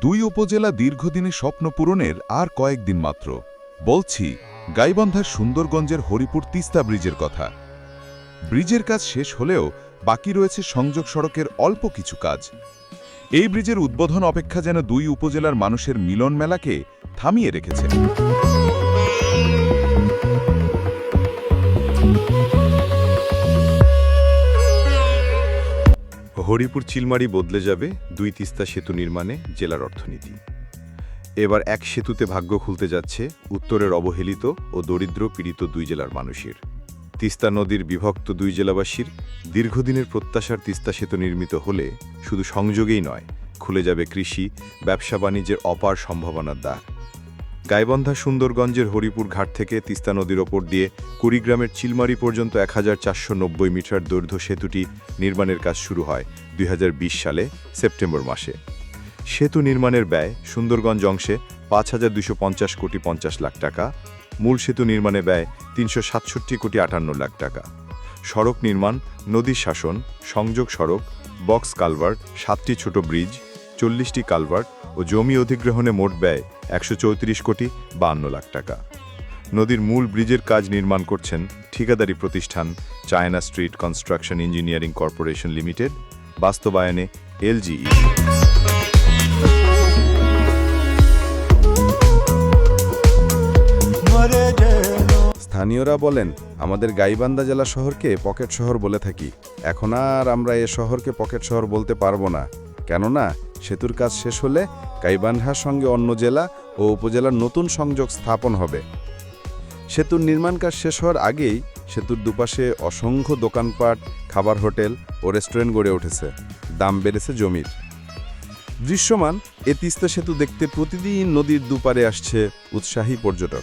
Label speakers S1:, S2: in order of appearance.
S1: দুই উপজেলা দীর্ঘদিনে স্বপ্ন পূরণের আর কয়েকদিন মাত্র। বলছি, গাইবন্ধার সুন্দরগঞ্জের হরিপুর তিস্তা ব্রিজের কথা। ব্রিজের কাজ শেষ হলেও বাকি রয়েছে সংযোগ সড়কের অল্প কিছু কাজ। এই ব্রিজের উদ্বোধন অপেক্ষা যেন দুই উপজেলার মানুষের মিলন মেলাকে থামিয়ে রেখেছে।
S2: হরিপুর চিলমারি বদলে যাবে দুই তিস্তা সেতু নির্মাণে জেলার অর্থনীতি। এবার এক সেতুতে ভাগ্য খুলতে যাচ্ছে উত্তরের অবহেলিত ও দরিদ্র পীড়িত দুই জেলার মানুষের। তিস্তা নদীর বিভক্ত দুই জেলাবাসীর দীর্ঘদিনের প্রত্যাশার তিস্তা সেতু নির্মিত হলে শুধু সংযোগেই নয়, খুলে যাবে কৃষি, ব্যবসা বাণিজ্যের অপার সম্ভাবনার দ্বার। গাইবন্ধা সুন্দরগঞ্জের হরিপুর ঘাট থেকে তিস্তা নদীর ওপর দিয়ে কুড়িগ্রামের চিলমারি পর্যন্ত এক হাজার চারশো নব্বই মিটার দৈর্ঘ্য সেতুটি নির্মাণের কাজ শুরু হয় দুই হাজার বিশ সালে, সেপ্টেম্বর মাসে। সেতু নির্মাণের ব্যয় সুন্দরগঞ্জ অংশে পাঁচ হাজার দুশো পঞ্চাশ কোটি পঞ্চাশ লাখ টাকা, মূল সেতু নির্মাণে ব্যয় তিনশো সাতষট্টি কোটি আটান্ন লাখ টাকা। সড়ক নির্মাণ নদীর শাসন, সংযোগ সড়ক, বক্স কালভার্ট, সাতটি ছোট ব্রিজ, চল্লিশটি কালভার্ট ও জমি অধিগ্রহণে মোট ব্যয় একশো চৌত্রিশ কোটি বান্ন লাখ টাকা। নদীর মূল ব্রিজের কাজ নির্মাণ করছেন ঠিকাদারি প্রতিষ্ঠান China street construction engineering corporation limited, বাস্তবায়নে এলজিই।
S3: স্থানীয়রা বলেন, আমাদের গাইবান্ধা জেলা শহরকে পকেট শহর বলে থাকি। এখন আর আমরা এ শহরকে পকেট শহর বলতে পারব না। কেননা সেতুর কাজ শেষ হলে গাইবান্ধার সঙ্গে অন্য জেলা ও উপজেলার নতুন সংযোগ স্থাপন হবে। সেতুর নির্মাণ কাজ শেষ হওয়ার আগেই সেতুর দুপাশে অসংখ্য দোকানপাট, খাবার হোটেল ও রেস্টুরেন্ট গড়ে উঠেছে। দাম বেড়েছে জমির। দৃশ্যমান এ তিস্তা সেতু দেখতে প্রতিদিন নদীর দুপারে আসছে উৎসাহী পর্যটক।